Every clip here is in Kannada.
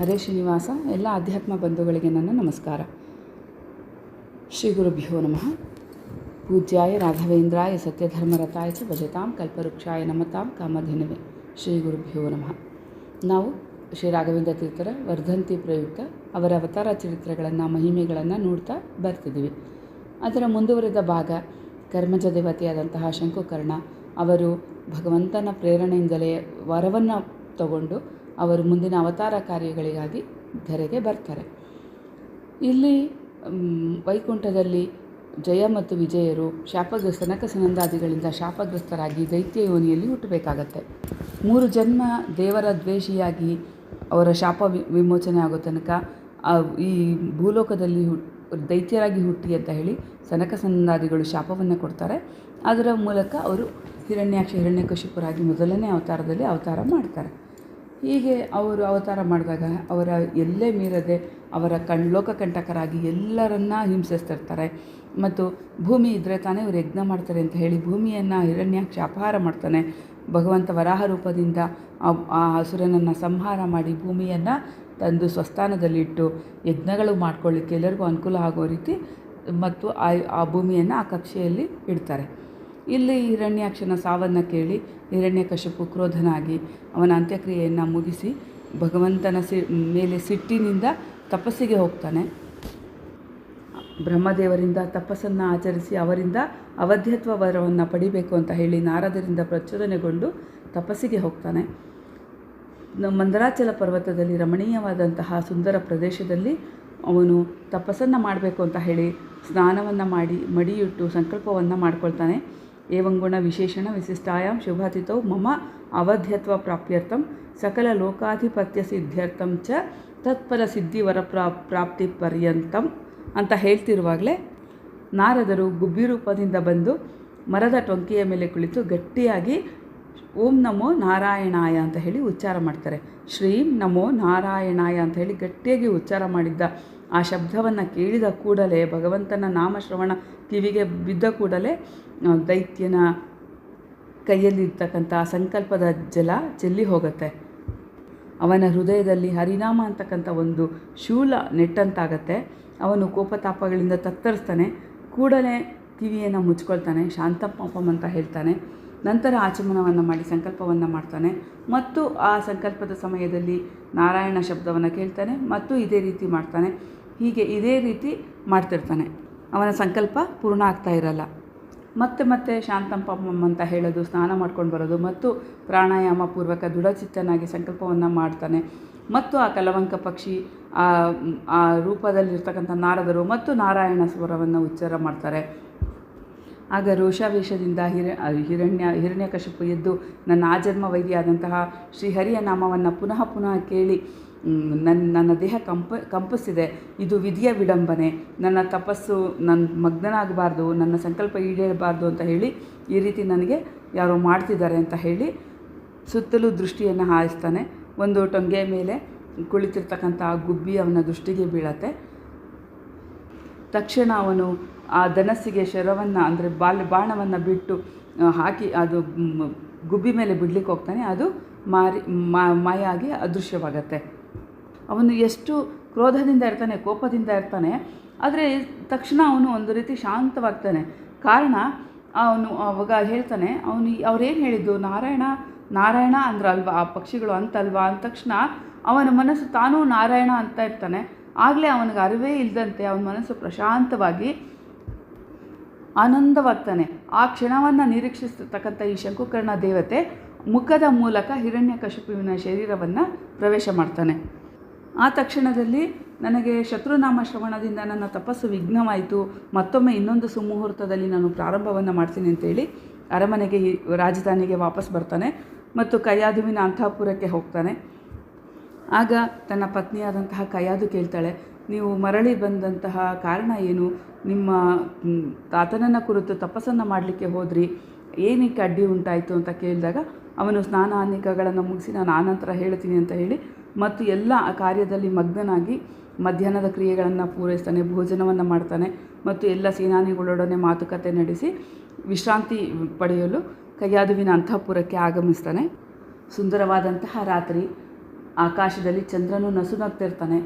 ಹರೇ ಶ್ರೀನಿವಾಸ, ಎಲ್ಲ ಅಧ್ಯಾತ್ಮ ಬಂಧುಗಳಿಗೆ ನನ್ನ ನಮಸ್ಕಾರ. ಶ್ರೀ ಗುರುಭ್ಯೋ ನಮಃ. ಪೂಜ್ಯಾಯ ರಾಘವೇಂದ್ರಾಯ ಸತ್ಯಧರ್ಮರತಾಯ ಚ ಭಜತಾಂ ಕಲ್ಪವೃಕ್ಷಾಯ ನಮತಾಂ ಕಾಮಧೇನವೇ. ಶ್ರೀ ಗುರುಭ್ಯೋ ನಮಃ. ನಾವು ಶ್ರೀ ರಾಘವೇಂದ್ರ ತೀರ್ಥರ ವರ್ಧಂತಿ ಪ್ರಯುಕ್ತ ಅವರ ಅವತಾರ ಚರಿತ್ರೆಗಳನ್ನು, ಮಹಿಮೆಗಳನ್ನು ನೋಡ್ತಾ ಬರ್ತಿದ್ದೀವಿ. ಅದರ ಮುಂದುವರೆದ ಭಾಗ ಕರ್ಮಜ ದೇವತೆಯಾದಂತಹ ಶಂಕುಕರ್ಣ ಅವರು ಭಗವಂತನ ಪ್ರೇರಣೆಯಿಂದಲೇ ವರವನ್ನು ತಗೊಂಡು ಅವರು ಮುಂದಿನ ಅವತಾರ ಕಾರ್ಯಗಳಿಗಾಗಿ ಧರೆಗೆ ಬರ್ತಾರೆ. ಇಲ್ಲಿ ವೈಕುಂಠದಲ್ಲಿ ಜಯ ಮತ್ತು ವಿಜಯರು ಶಾಪಗ್ರಸ್ತ ಸನಕ ಸನಂದಾದಿಗಳಿಂದ ಶಾಪಗ್ರಸ್ತರಾಗಿ ದೈತ್ಯ ಯೋನಿಯಲ್ಲಿ ಹುಟ್ಟಬೇಕಾಗತ್ತೆ. ಮೂರು ಜನ್ಮ ದೇವರ ದ್ವೇಷಿಯಾಗಿ ಅವರ ಶಾಪ ವಿಮೋಚನೆ ಆಗೋ ತನಕ ಈ ಭೂಲೋಕದಲ್ಲಿ ಹುಟ್, ದೈತ್ಯರಾಗಿ ಹುಟ್ಟಿ ಅಂತ ಹೇಳಿ ಸನಕ ಸನಂದಾದಿಗಳು ಶಾಪವನ್ನು ಕೊಡ್ತಾರೆ. ಅದರ ಮೂಲಕ ಅವರು ಹಿರಣ್ಯಾಕ್ಷ, ಹಿರಣ್ಯಕಶಿಪುರಾಗಿ ಮೊದಲನೇ ಅವತಾರದಲ್ಲಿ ಅವತಾರ ಮಾಡ್ತಾರೆ. ಹೀಗೆ ಅವರು ಅವತಾರ ಮಾಡಿದಾಗ ಅವರ ಎಲ್ಲೇ ಮೀರದೆ ಅವರ ಕಣ್ ಲೋಕಕಂಟಕರಾಗಿ ಎಲ್ಲರನ್ನ ಹಿಂಸಿಸ್ತಿರ್ತಾರೆ. ಮತ್ತು ಭೂಮಿ ಇದ್ದರೆ ತಾನೇ ಇವರು ಯಜ್ಞ ಮಾಡ್ತಾರೆ ಅಂತ ಹೇಳಿ ಭೂಮಿಯನ್ನು ಹಿರಣ್ಯಾಕ್ಷ ಅಪಹಾರ ಮಾಡ್ತಾನೆ. ಭಗವಂತ ವರಾಹ ರೂಪದಿಂದ ಆ- ಹಸುರನನ್ನು ಸಂಹಾರ ಮಾಡಿ ಭೂಮಿಯನ್ನು ತಂದು ಸ್ವಸ್ಥಾನದಲ್ಲಿಟ್ಟು ಯಜ್ಞಗಳು ಮಾಡ್ಕೊಳ್ಳಿಕ್ಕೆ ಎಲ್ಲರಿಗೂ ಅನುಕೂಲ ಆಗೋ ರೀತಿ ಮತ್ತು ಆ ಆ ಭೂಮಿಯನ್ನು ಆ ಕಕ್ಷೆಯಲ್ಲಿ ಇಡ್ತಾರೆ. ಇಲ್ಲಿ ಹಿರಣ್ಯಾಕ್ಷನ ಸಾವನ್ನು ಕೇಳಿ ಹಿರಣ್ಯಕಶಪು ಕ್ರೋಧನಾಗಿ ಅವನ ಅಂತ್ಯಕ್ರಿಯೆಯನ್ನು ಮುಗಿಸಿ ಭಗವಂತನ ಸಿ, ಮೇಲೆ ಸಿಟ್ಟಿನಿಂದ ತಪಸ್ಸಿಗೆ ಹೋಗ್ತಾನೆ. ಬ್ರಹ್ಮದೇವರಿಂದ ತಪಸ್ಸನ್ನು ಆಚರಿಸಿ ಅವರಿಂದ ಅವಧ್ಯತ್ವ ವರವನ್ನು ಪಡಿಬೇಕು ಅಂತ ಹೇಳಿ ನಾರದರಿಂದ ಪ್ರಚೋದನೆಗೊಂಡು ತಪಸ್ಸಿಗೆ ಹೋಗ್ತಾನೆ. ಮಂದರಾಚಲ ಪರ್ವತದಲ್ಲಿ ರಮಣೀಯವಾದಂತಹ ಸುಂದರ ಪ್ರದೇಶದಲ್ಲಿ ಅವನು ತಪಸ್ಸನ್ನು ಮಾಡಬೇಕು ಅಂತ ಹೇಳಿ ಸ್ನಾನವನ್ನು ಮಾಡಿ ಮಡಿಯಿಟ್ಟು ಸಂಕಲ್ಪವನ್ನು ಮಾಡ್ಕೊಳ್ತಾನೆ. ಏವಂಗುಣ ವಿಶೇಷಣ ವಿಶಿಷ್ಟಾಯಾಂ ಶುಭಾತಿಥೌ ಮಮ ಅವಧ್ಯತ್ವ ಪ್ರಾಪ್ಯರ್ಥಂ ಸಕಲ ಲೋಕಾಧಿಪತ್ಯ ಸಿದ್ಧ್ಯರ್ಥಂ ಚ ತತ್ಪರ ಸಿದ್ಧಿವರ ಪ್ರಾ ಪ್ರಾಪ್ತಿ ಪರ್ಯಂತಂ ಅಂತ ಹೇಳ್ತಿರುವಾಗಲೇ ನಾರದರು ಗುಬ್ಬಿ ರೂಪದಿಂದ ಬಂದು ಮರದ ಟೊಂಕಿಯ ಮೇಲೆ ಕುಳಿತು ಗಟ್ಟಿಯಾಗಿ ಓಂ ನಮೋ ನಾರಾಯಣಾಯ ಅಂತ ಹೇಳಿ ಉಚ್ಚಾರ ಮಾಡ್ತಾರೆ. ಶ್ರೀ ನಮೋ ನಾರಾಯಣಾಯ ಅಂತ ಹೇಳಿ ಗಟ್ಟಿಯಾಗಿ ಉಚ್ಚಾರ ಮಾಡಿದ್ದ. ಆ ಶಬ್ದವನ್ನು ಕೇಳಿದ ಕೂಡಲೇ ಭಗವಂತನ ನಾಮಶ್ರವಣ ಕಿವಿಗೆ ಬಿದ್ದ ಕೂಡಲೇ ದೈತ್ಯನ ಕೈಯಲ್ಲಿರ್ತಕ್ಕಂಥ ಸಂಕಲ್ಪದ ಜಲ ಚೆಲ್ಲಿ ಹೋಗುತ್ತೆ. ಅವನ ಹೃದಯದಲ್ಲಿ ಹರಿನಾಮ ಅಂತಕ್ಕಂಥ ಒಂದು ಶೂಲ ನೆಟ್ಟಂತಾಗತ್ತೆ. ಅವನು ಕೋಪತಾಪಗಳಿಂದ ತತ್ತರಿಸ್ತಾನೆ. ಕೂಡಲೇ ಕಿವಿಯನ್ನು ಮುಚ್ಕೊಳ್ತಾನೆ ಶಾಂತಪಾಪಂ ಅಂತ ಹೇಳ್ತಾನೆ. ನಂತರ ಆಚಮನವನ್ನು ಮಾಡಿ ಸಂಕಲ್ಪವನ್ನು ಮಾಡ್ತಾನೆ. ಮತ್ತು ಆ ಸಂಕಲ್ಪದ ಸಮಯದಲ್ಲಿ ನಾರಾಯಣ ಶಬ್ದವನ್ನು ಕೇಳ್ತಾನೆ ಮತ್ತು ಇದೇ ರೀತಿ ಮಾಡ್ತಾನೆ. ಹೀಗೆ ಇದೇ ರೀತಿ ಮಾಡ್ತಿರ್ತಾನೆ. ಅವನ ಸಂಕಲ್ಪ ಪೂರ್ಣ ಆಗ್ತಾ ಇರಲ್ಲ. ಮತ್ತೆ ಮತ್ತೆ ಶಾಂತಂಪಂ ಅಂತ ಹೇಳೋದು, ಸ್ನಾನ ಮಾಡ್ಕೊಂಡು ಬರೋದು ಮತ್ತು ಪ್ರಾಣಾಯಾಮ ಪೂರ್ವಕ ದೃಢಚಿತ್ತನಾಗಿ ಸಂಕಲ್ಪವನ್ನು ಮಾಡ್ತಾನೆ. ಮತ್ತು ಆ ಕಲವಂಕ ಪಕ್ಷಿ ಆ ರೂಪದಲ್ಲಿರ್ತಕ್ಕಂಥ ನಾರದರು ಮತ್ತು ನಾರಾಯಣ ಸ್ವರವನ್ನು ಉಚ್ಚಾರ ಮಾಡ್ತಾರೆ. ಆಗ ರೋಷಾವೇಶದಿಂದ ಹಿರ ಹಿರಣ್ಯ, ಹಿರಣ್ಯಕಶಿಪು ಎದ್ದು ನನ್ನ ಆಜನ್ಮ ವೈದ್ಯಾದಂತಹ ಶ್ರೀಹರಿಯ ನಾಮವನ್ನು ಪುನಃ ಪುನಃ ಕೇಳಿ ನನ್ನ ನನ್ನ ದೇಹ ಕಂಪ, ಕಂಪಿಸಿದೆ. ಇದು ವಿಧಿಯ ವಿಡಂಬನೆ. ನನ್ನ ತಪಸ್ಸು ನನ್ನ ಮಗ್ನನಾಗಬಾರ್ದು, ನನ್ನ ಸಂಕಲ್ಪ ಈಡೇರಬಾರ್ದು ಅಂತ ಹೇಳಿ ಈ ರೀತಿ ನನಗೆ ಯಾರೋ ಮಾಡ್ತಿದ್ದಾರೆ ಅಂತ ಹೇಳಿ ಸುತ್ತಲೂ ದೃಷ್ಟಿಯನ್ನು ಹಾಯಿಸ್ತಾನೆ. ಒಂದು ಟೊಂಗೆ ಮೇಲೆ ಕುಳಿತಿರ್ತಕ್ಕಂಥ ಗುಬ್ಬಿ ಅವನ ದೃಷ್ಟಿಗೆ ಬೀಳತ್ತೆ. ತಕ್ಷಣ ಅವನು ಆ ಧನಸ್ಸಿಗೆ ಶರವನ್ನು, ಅಂದರೆ ಬಾಲ್, ಬಾಣವನ್ನು ಬಿಟ್ಟು ಹಾಕಿ ಅದು ಗುಬ್ಬಿ ಮೇಲೆ ಬಿಡ್ಲಿಕ್ಕೆ ಹೋಗ್ತಾನೆ. ಅದು ಮಾರಿ ಮಾಯ ಆಗಿ ಅದೃಶ್ಯವಾಗತ್ತೆ. ಅವನು ಎಷ್ಟು ಕ್ರೋಧದಿಂದ ಇರ್ತಾನೆ, ಕೋಪದಿಂದ ಇರ್ತಾನೆ, ಆದರೆ ತಕ್ಷಣ ಅವನು ಒಂದು ರೀತಿ ಶಾಂತವಾಗ್ತಾನೆ. ಕಾರಣ, ಅವನು ಅವಾಗ ಹೇಳ್ತಾನೆ, ಅವನು ಅವ್ರೇನು ಹೇಳಿದ್ದು? ನಾರಾಯಣ ನಾರಾಯಣ ಅಂದ್ರಲ್ವಾ? ಆ ಪಕ್ಷಿಗಳು ಅಂತಲ್ವಾ? ಅಂದ ತಕ್ಷಣ ಅವನ ಮನಸ್ಸು ತಾನೂ ನಾರಾಯಣ ಅಂತ ಇರ್ತಾನೆ. ಆಗಲೇ ಅವನಿಗೆ ಅರಿವೇ ಇಲ್ಲದಂತೆ ಅವನ ಮನಸ್ಸು ಪ್ರಶಾಂತವಾಗಿ ಆನಂದವಾಗ್ತಾನೆ. ಆ ಕ್ಷಣವನ್ನು ನಿರೀಕ್ಷಿಸ್ತಕ್ಕಂಥ ಈ ಶಂಕುಕರ್ಣ ದೇವತೆ ಮುಖದ ಮೂಲಕ ಹಿರಣ್ಯಕಶಿಪುವಿನ ಶರೀರವನ್ನು ಪ್ರವೇಶ ಮಾಡ್ತಾನೆ. ಆ ತಕ್ಷಣದಲ್ಲಿ ನನಗೆ ಶತ್ರುನಾಮ ಶ್ರವಣದಿಂದ ನನ್ನ ತಪಸ್ಸು ವಿಘ್ನವಾಯಿತು. ಮತ್ತೊಮ್ಮೆ ಇನ್ನೊಂದು ಸುಮುಹೂರ್ತದಲ್ಲಿ ನಾನು ಪ್ರಾರಂಭವನ್ನು ಮಾಡ್ತೀನಿ ಅಂತೇಳಿ ಅರಮನೆಗೆ ರಾಜಧಾನಿಗೆ ವಾಪಸ್ ಬರ್ತಾನೆ ಮತ್ತು ಕೈಯಾದುವಿನ ಅಂತಃಪುರಕ್ಕೆ ಹೋಗ್ತಾನೆ. ಆಗ ತನ್ನ ಪತ್ನಿಯಾದಂತಹ ಕೈಯಾದು ಕೇಳ್ತಾಳೆ, ನೀವು ಮರಳಿ ಬಂದಂತಹ ಕಾರಣ ಏನು? ನಿಮ್ಮ ತಾತನನ್ನು ಕುರಿತು ತಪಸ್ಸನ್ನು ಮಾಡಲಿಕ್ಕೆ ಹೋದ್ರಿ, ಏನಕ್ಕೆ ಅಡ್ಡಿ ಉಂಟಾಯಿತು ಅಂತ ಕೇಳಿದಾಗ, ಅವನು ಸ್ನಾನ ಅನೇಕಗಳನ್ನು ಮುಗಿಸಿ ನಾನು ಆನಂತರ ಹೇಳ್ತೀನಿ ಅಂತ ಹೇಳಿ, ಮತ್ತು ಎಲ್ಲ ಆ ಕಾರ್ಯದಲ್ಲಿ ಮಗ್ನನಾಗಿ ಮಧ್ಯಾಹ್ನದ ಕ್ರಿಯೆಗಳನ್ನು ಪೂರೈಸ್ತಾನೆ, ಭೋಜನವನ್ನು ಮಾಡ್ತಾನೆ, ಮತ್ತು ಎಲ್ಲ ಸೇನಾನಿಗಳೊಡನೆ ಮಾತುಕತೆ ನಡೆಸಿ ವಿಶ್ರಾಂತಿ ಪಡೆಯಲು ಕೈಯಾದುವಿನ ಅಂತಃಪುರಕ್ಕೆ ಆಗಮಿಸ್ತಾನೆ. ಸುಂದರವಾದಂತಹ ರಾತ್ರಿ, ಆಕಾಶದಲ್ಲಿ ಚಂದ್ರನು ನಸುನಗ್ತಿರ್ತಾನೆ,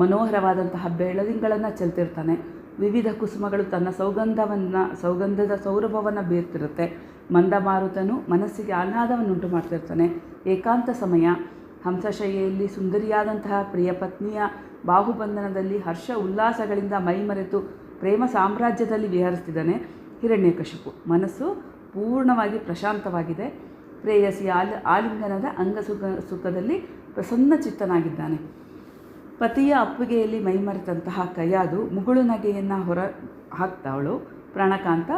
ಮನೋಹರವಾದಂತಹ ಬೆಳದಿಂಗಳನ್ನು ಚೆಲ್ತಿರ್ತಾನೆ ವಿವಿಧ ಕುಸುಮಗಳು ತನ್ನ ಸೌಗಂಧವನ್ನು, ಸೌಗಂಧದ ಸೌರಭವನ್ನು ಬೀರ್ತಿರುತ್ತೆ. ಮಂದಮಾರುತನು ಮನಸ್ಸಿಗೆ ಆಹ್ಲಾದವನ್ನುಂಟು ಮಾಡ್ತಿರ್ತಾನೆ. ಏಕಾಂತ ಸಮಯ. ಹಂಸಶೈಲಿಯಲ್ಲಿ ಸುಂದರಿಯಾದಂತಹ ಪ್ರಿಯ ಪತ್ನಿಯ ಬಾಹುಬಂಧನದಲ್ಲಿ ಹರ್ಷ ಉಲ್ಲಾಸಗಳಿಂದ ಮೈಮರೆತು ಪ್ರೇಮ ಸಾಮ್ರಾಜ್ಯದಲ್ಲಿ ವಿಹರಿಸ್ತಿದ್ದಾನೆ ಹಿರಣ್ಯಕಶಿಪು. ಮನಸ್ಸು ಪೂರ್ಣವಾಗಿ ಪ್ರಶಾಂತವಾಗಿದೆ. ಪ್ರೇಯಸಿ ಆಲ್, ಆಲಿಂಗನದ ಅಂಗಸುಖ, ಸುಖದಲ್ಲಿ ಪ್ರಸನ್ನ ಚಿತ್ತನಾಗಿದ್ದಾನೆ. ಪತಿಯ ಅಪ್ಪುಗೆಯಲ್ಲಿ ಮೈಮರೆತಂತಹ ಕೈಯಾದು ಮುಗುಳು ನಗೆಯನ್ನು ಹೊರ ಹಾಕ್ತಾವಳು ಪ್ರಾಣಕಾಂತ.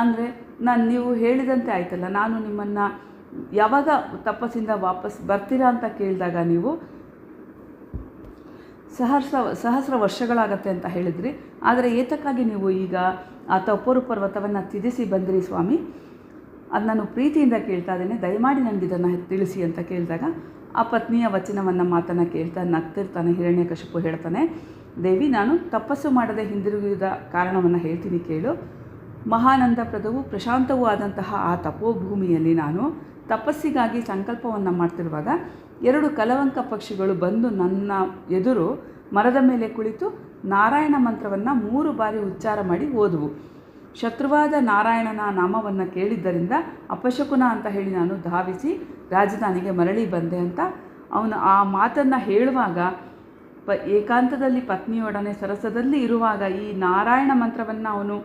ಅಂದರೆ ನಾನು ನೀವು ಹೇಳಿದಂತೆ ಆಯ್ತಲ್ಲ, ನಾನು ನಿಮ್ಮನ್ನು ಯಾವಾಗ ತಪಸ್ಸಿಂದ ವಾಪಸ್ ಬರ್ತೀರಾ ಅಂತ ಕೇಳಿದಾಗ ನೀವು ಸಹಸ್ರ ಸಹಸ್ರ ವರ್ಷಗಳಾಗತ್ತೆ ಅಂತ ಹೇಳಿದ್ರಿ. ಆದರೆ ಏತಕ್ಕಾಗಿ ನೀವು ಈಗ ಆ ತಪ್ಪರು ಪರ್ವತವನ್ನು ತ್ಯಜಿಸಿ ಬಂದಿರಿ ಸ್ವಾಮಿ? ಅದು ನಾನು ಪ್ರೀತಿಯಿಂದ ಕೇಳ್ತಾ ಇದ್ದೇನೆ, ದಯಮಾಡಿ ನನಗೆ ಇದನ್ನು ತಿಳಿಸಿ ಅಂತ ಕೇಳಿದಾಗ ಆ ಪತ್ನಿಯ ವಚನವನ್ನು ಮಾತನ್ನು ಕೇಳ್ತಾ ನಗ್ತಿರ್ತಾನೆ ಹಿರಣ್ಯಕಶಿಪು ಹೇಳ್ತಾನೆ, ದೇವಿ, ನಾನು ತಪಸ್ಸು ಮಾಡದೆ ಹಿಂದಿರುಗಿದ ಕಾರಣವನ್ನು ಹೇಳ್ತೀನಿ ಕೇಳು. ಮಹಾನಂದಪ್ರದವು ಪ್ರಶಾಂತವೂ ಆದಂತಹ ಆ ತಪೋಭೂಮಿಯಲ್ಲಿ ನಾನು ತಪಸ್ಸಿಗಾಗಿ ಸಂಕಲ್ಪವನ್ನು ಮಾಡ್ತಿರುವಾಗ ಎರಡು ಕಲವಂಕ ಪಕ್ಷಿಗಳು ಬಂದು ನನ್ನ ಎದುರು ಮರದ ಮೇಲೆ ಕುಳಿತು ನಾರಾಯಣ ಮಂತ್ರವನ್ನು ಮೂರು ಬಾರಿ ಉಚ್ಚಾರ ಮಾಡಿ ಓದುವು. ಶತ್ರುವಾದ ನಾರಾಯಣನ ನಾಮವನ್ನು ಕೇಳಿದ್ದರಿಂದ ಅಪಶಕುನ ಅಂತ ಹೇಳಿ ನಾನು ಧಾವಿಸಿ ರಾಜಧಾನಿಗೆ ಮರಳಿ ಬಂದೆ ಅಂತ ಅವನು ಆ ಮಾತನ್ನು ಹೇಳುವಾಗ ಪ ಏಕಾಂತದಲ್ಲಿ ಪತ್ನಿಯೊಡನೆ ಸರಸದಲ್ಲಿ ಇರುವಾಗ ಈ ನಾರಾಯಣ ಮಂತ್ರವನ್ನು ಅವನು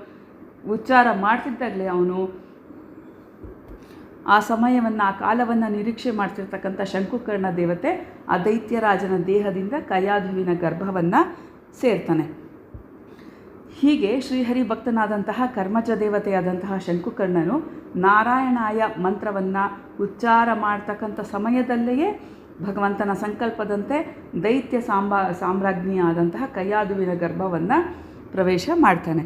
ಉಚ್ಚಾರ ಮಾಡ್ತಿದ್ದಾಗಲೇ ಅವನು ಆ ಸಮಯವನ್ನು, ಆ ಕಾಲವನ್ನು ನಿರೀಕ್ಷೆ ಮಾಡ್ತಿರ್ತಕ್ಕಂಥ ಶಂಕುಕರ್ಣ ದೇವತೆ ಆ ದೈತ್ಯರಾಜನ ದೇಹದಿಂದ ಕಯಾಧುವಿನ ಗರ್ಭವನ್ನು ಸೇರ್ತಾನೆ. ಹೀಗೆ ಶ್ರೀಹರಿ ಭಕ್ತನಾದಂತಹ ಕರ್ಮಜ ದೇವತೆಯಾದಂತಹ ಶಂಕುಕರ್ಣನು ನಾರಾಯಣಾಯ ಮಂತ್ರವನ್ನು ಉಚ್ಚಾರ ಮಾಡ್ತಕ್ಕಂಥ ಸಮಯದಲ್ಲಿಯೇ ಭಗವಂತನ ಸಂಕಲ್ಪದಂತೆ ದೈತ್ಯ ಸಾಂಬಾ ಸಾಮ್ರಾಜ್ಞಿಯಾದಂತಹ ಕೈಯಾದುವಿನ ಗರ್ಭವನ್ನು ಪ್ರವೇಶ ಮಾಡ್ತಾನೆ.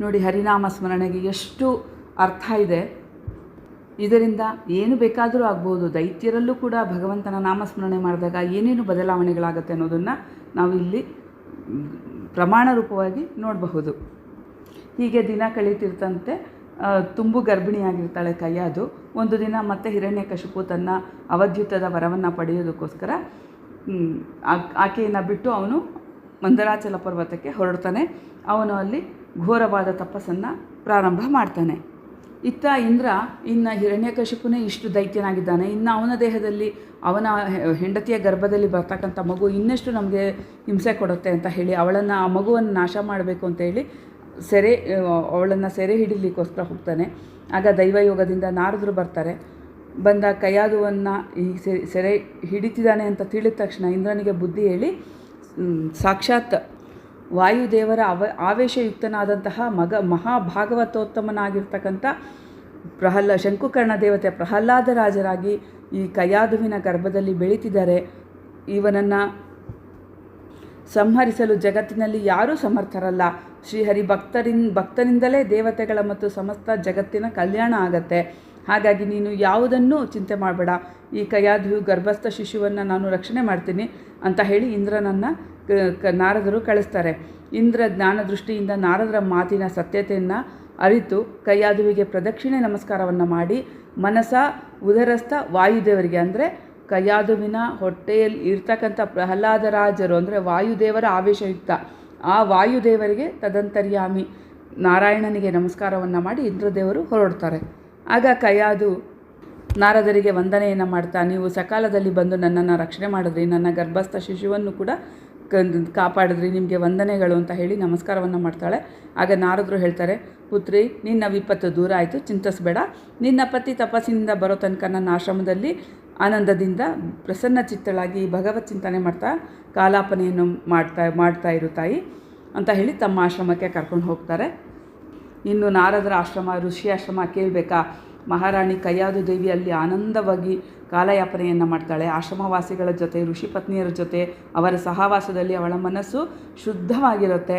ನೋಡಿ ಹರಿನಾಮ ಸ್ಮರಣೆಗೆ ಎಷ್ಟು ಅರ್ಥ ಇದೆ. ಇದರಿಂದ ಏನು ಬೇಕಾದರೂ ಆಗ್ಬೋದು. ದೈತ್ಯರಲ್ಲೂ ಕೂಡ ಭಗವಂತನ ನಾಮಸ್ಮರಣೆ ಮಾಡಿದಾಗ ಏನೇನು ಬದಲಾವಣೆಗಳಾಗುತ್ತೆ ಅನ್ನೋದನ್ನು ಇಲ್ಲಿ ಪ್ರಮಾಣ ರೂಪವಾಗಿ ನೋಡಬಹುದು. ಹೀಗೆ ದಿನ ಕಳೀತಿರ್ತಂತೆ ತುಂಬು ಗರ್ಭಿಣಿಯಾಗಿರ್ತಾಳೆ ಕೈಯಾದು ಒಂದು ದಿನ ಮತ್ತೆ ಹಿರಣ್ಯಕಶಿಪು ತನ್ನ ಅವಧ್ಯುತದ ವರವನ್ನು ಪಡೆಯೋದಕ್ಕೋಸ್ಕರ ಆಕೆಯನ್ನು ಬಿಟ್ಟು ಅವನು ಮಂದರಾಚಲ ಪರ್ವತಕ್ಕೆ ಹೊರಡ್ತಾನೆ. ಅವನು ಅಲ್ಲಿ ಘೋರವಾದ ತಪಸ್ಸನ್ನು ಪ್ರಾರಂಭ ಮಾಡ್ತಾನೆ. ಇತ್ತ ಇಂದ್ರ ಇನ್ನು ಹಿರಣ್ಯಕಶಿಪುನೇ ಇಷ್ಟು ದೈತ್ಯನಾಗಿದ್ದಾನೆ. ಇನ್ನು ಅವನ ದೇಹದಲ್ಲಿ ಅವನ ಹೆಂಡತಿಯ ಗರ್ಭದಲ್ಲಿ ಬರ್ತಕ್ಕಂಥ ಮಗು ಇನ್ನಷ್ಟು ನಮಗೆ ಹಿಂಸೆ ಕೊಡುತ್ತೆ ಅಂತ ಹೇಳಿ, ಅವಳನ್ನು ಆ ಮಗುವನ್ನು ನಾಶ ಮಾಡಬೇಕು ಅಂತ ಹೇಳಿ ಸೆರೆ, ಅವಳನ್ನು ಸೆರೆ ಹಿಡಿಲಿಕ್ಕೋಸ್ಕರ ಹೋಗ್ತಾನೆ. ಆಗ ದೈವಯೋಗದಿಂದ ನಾರದರು ಬರ್ತಾರೆ. ಬಂದ ಕೈಯಾದುವನ್ನು ಈ ಸೆರೆ ಹಿಡಿತಿದ್ದಾನೆ ಅಂತ ತಿಳಿದ ತಕ್ಷಣ ಇಂದ್ರನಿಗೆ ಬುದ್ಧಿ ಹೇಳಿ ಸಾಕ್ಷಾತ್ ವಾಯುದೇವರ ಅವ, ಆವೇಶಯುಕ್ತನಾದಂತಹ ಮಗ ಮಹಾಭಾಗವತೋತ್ತಮನಾಗಿರ್ತಕ್ಕಂಥ ಪ್ರಹ್ಲ ಶಂಕುಕರ್ಣ ದೇವತೆ ಪ್ರಹ್ಲಾದ ರಾಜರಾಗಿ ಈ ಕಯಾದುವಿನ ಗರ್ಭದಲ್ಲಿ ಬೆಳೀತಿದ್ದಾರೆ. ಇವನನ್ನು ಸಂಹರಿಸಲು ಜಗತ್ತಿನಲ್ಲಿ ಯಾರೂ ಸಮರ್ಥರಲ್ಲ. ಶ್ರೀಹರಿ ಭಕ್ತರಿನ್ ಭಕ್ತನಿಂದಲೇ ದೇವತೆಗಳ ಮತ್ತು ಸಮಸ್ತ ಜಗತ್ತಿನ ಕಲ್ಯಾಣ ಆಗತ್ತೆ. ಹಾಗಾಗಿ ನೀನು ಯಾವುದನ್ನೂ ಚಿಂತೆ ಮಾಡಬೇಡ. ಈ ಕಯಾದು ಗರ್ಭಸ್ಥ ಶಿಶುವನ್ನು ನಾನು ರಕ್ಷಣೆ ಮಾಡ್ತೀನಿ ಅಂತ ಹೇಳಿ ಇಂದ್ರನನ್ನು ನಾರದರು ಕಳಿಸ್ತಾರೆ. ಇಂದ್ರ ಜ್ಞಾನ ದೃಷ್ಟಿಯಿಂದ ನಾರದರ ಮಾತಿನ ಸತ್ಯತೆಯನ್ನು ಅರಿತು ಕೈಯಾದುವಿಗೆ ಪ್ರದಕ್ಷಿಣೆ ನಮಸ್ಕಾರವನ್ನು ಮಾಡಿ ಮನಸ ಉದರಸ್ಥ ವಾಯುದೇವರಿಗೆ ಅಂದರೆ ಕೈಯಾದುವಿನ ಹೊಟ್ಟೆಯಲ್ಲಿ ಇರ್ತಕ್ಕಂಥ ಪ್ರಹ್ಲಾದರಾಜರು ಅಂದರೆ ವಾಯುದೇವರ ಆವೇಶಯುಕ್ತ. ಆ ವಾಯುದೇವರಿಗೆ ತದಂತರ್ಯಾಮಿ ನಾರಾಯಣನಿಗೆ ನಮಸ್ಕಾರವನ್ನು ಮಾಡಿ ಇಂದ್ರದೇವರು ಹೊರಡ್ತಾರೆ. ಆಗ ಕೈಯಾದು ನಾರದರಿಗೆ ವಂದನೆಯನ್ನು ಮಾಡ್ತಾ, ನೀವು ಸಕಾಲದಲ್ಲಿ ಬಂದು ನನ್ನನ್ನು ರಕ್ಷಣೆ ಮಾಡಿದ್ರಿ, ನನ್ನ ಗರ್ಭಸ್ಥ ಶಿಶುವನ್ನು ಕೂಡ ಕಾಪಾಡಿದ್ರಿ, ನಿಮಗೆ ವಂದನೆಗಳು ಅಂತ ಹೇಳಿ ನಮಸ್ಕಾರವನ್ನು ಮಾಡ್ತಾಳೆ. ಆಗ ನಾರದರು ಹೇಳ್ತಾರೆ, ಪುತ್ರಿ, ನಿನ್ನ ವಿಪತ್ತು ದೂರ ಆಯಿತು, ಚಿಂತಿಸಬೇಡ. ನಿನ್ನ ಪತಿ ತಪಸ್ಸಿನಿಂದ ಬರೋ ತನಕ ನನ್ನ ಆಶ್ರಮದಲ್ಲಿ ಆನಂದದಿಂದ ಪ್ರಸನ್ನ ಚಿತ್ತಳಾಗಿ ಭಗವತ್ ಚಿಂತನೆ ಮಾಡ್ತಾ, ಕಾಲಾಪನೆಯನ್ನು ಮಾಡ್ತಾ ಮಾಡ್ತಾ ಇರು ತಾಯಿ, ಅಂತ ಹೇಳಿ ತಮ್ಮ ಆಶ್ರಮಕ್ಕೆ ಕರ್ಕೊಂಡು ಹೋಗ್ತಾರೆ. ಇನ್ನು ನಾರದರ ಆಶ್ರಮ, ಋಷಿ ಆಶ್ರಮ ಕೇಳಬೇಕಾ? ಮಹಾರಾಣಿ ಕೈಯಾದು ದೇವಿ ಅಲ್ಲಿ ಆನಂದವಾಗಿ ಕಾಲಯಾಪನೆಯನ್ನು ಮಾಡ್ತಾಳೆ. ಆಶ್ರಮವಾಸಿಗಳ ಜೊತೆ, ಋಷಿ ಪತ್ನಿಯರ ಜೊತೆ, ಅವರ ಸಹವಾಸದಲ್ಲಿ ಅವಳ ಮನಸ್ಸು ಶುದ್ಧವಾಗಿರುತ್ತೆ.